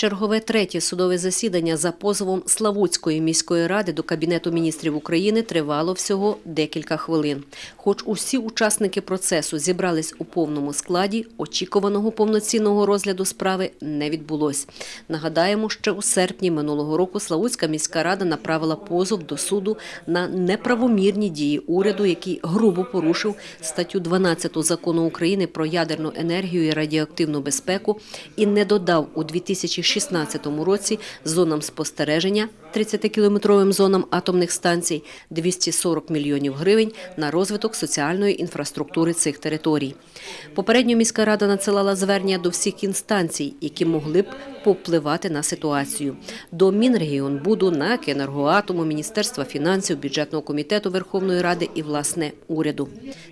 Чергове третє судове засідання за позовом Славутської міської ради до Кабінету міністрів України тривало всього декілька хвилин. Хоч усі учасники процесу зібрались у повному складі, очікуваного повноцінного розгляду справи не відбулось. Нагадаємо, що у серпні минулого року Славутська міська рада направила позов до суду на неправомірні дії уряду, який грубо порушив статтю 12 закону України про ядерну енергію і радіоактивну безпеку і не додав у 2016 році зонам спостереження 30-кілометровим зонам атомних станцій 240 мільйонів гривень на розвиток соціальної інфраструктури цих територій. Попередньо міська рада надсилала звернення до всіх інстанцій, які могли б повпливати на ситуацію. До Мінрегіонбуду, НАК, Енергоатому, Міністерства фінансів, бюджетного комітету Верховної Ради і, власне, уряду.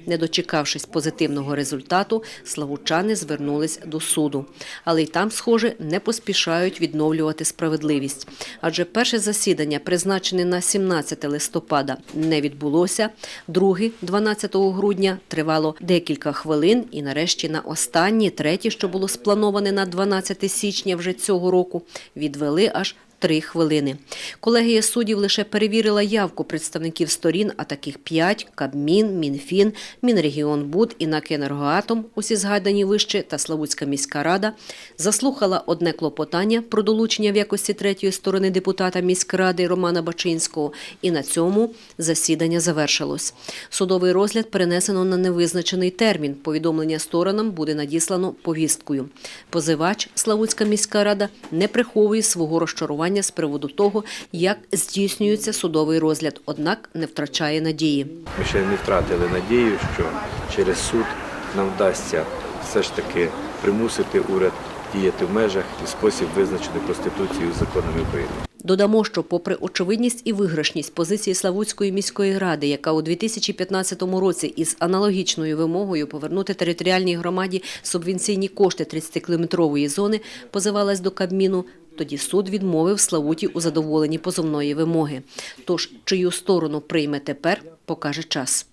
Не дочекавшись позитивного результату, славучани звернулись до суду. Але й там, схоже, не поспішають відновлювати справедливість. Адже перше засідання, призначене на 17 листопада, не відбулося. Друге, 12 грудня, тривало декілька хвилин. І нарешті на останнє, третє, що було сплановане на 12 січня вже цього року, відвели аж Три хвилини. Колегія суддів лише перевірила явку представників сторін, а таких п'ять – Кабмін, Мінфін, Мінрегіонбуд і «Енергоатом», усі згадані вище, та Славутська міська рада, заслухала одне клопотання про долучення в якості третьої сторони депутата міськради Романа Бачинського, і на цьому засідання завершилось. Судовий розгляд перенесено на невизначений термін. Повідомлення сторонам буде надіслано повісткою. Позивач Славутська міська рада не приховує свого розчарування з приводу того, як здійснюється судовий розгляд, однак не втрачає надії. Ми ще не втратили надію, що через суд нам вдасться все ж таки примусити уряд діяти в межах і спосіб визначений Конституцією і законами України. Додамо, що попри очевидність і виграшність позиції Славутської міської ради, яка у 2015 році із аналогічною вимогою повернути територіальній громаді субвенційні кошти 30-кілометрової зони, позивалась до Кабміну, тоді суд відмовив Славуті у задоволенні позовної вимоги. Тож, чию сторону прийме тепер, покаже час.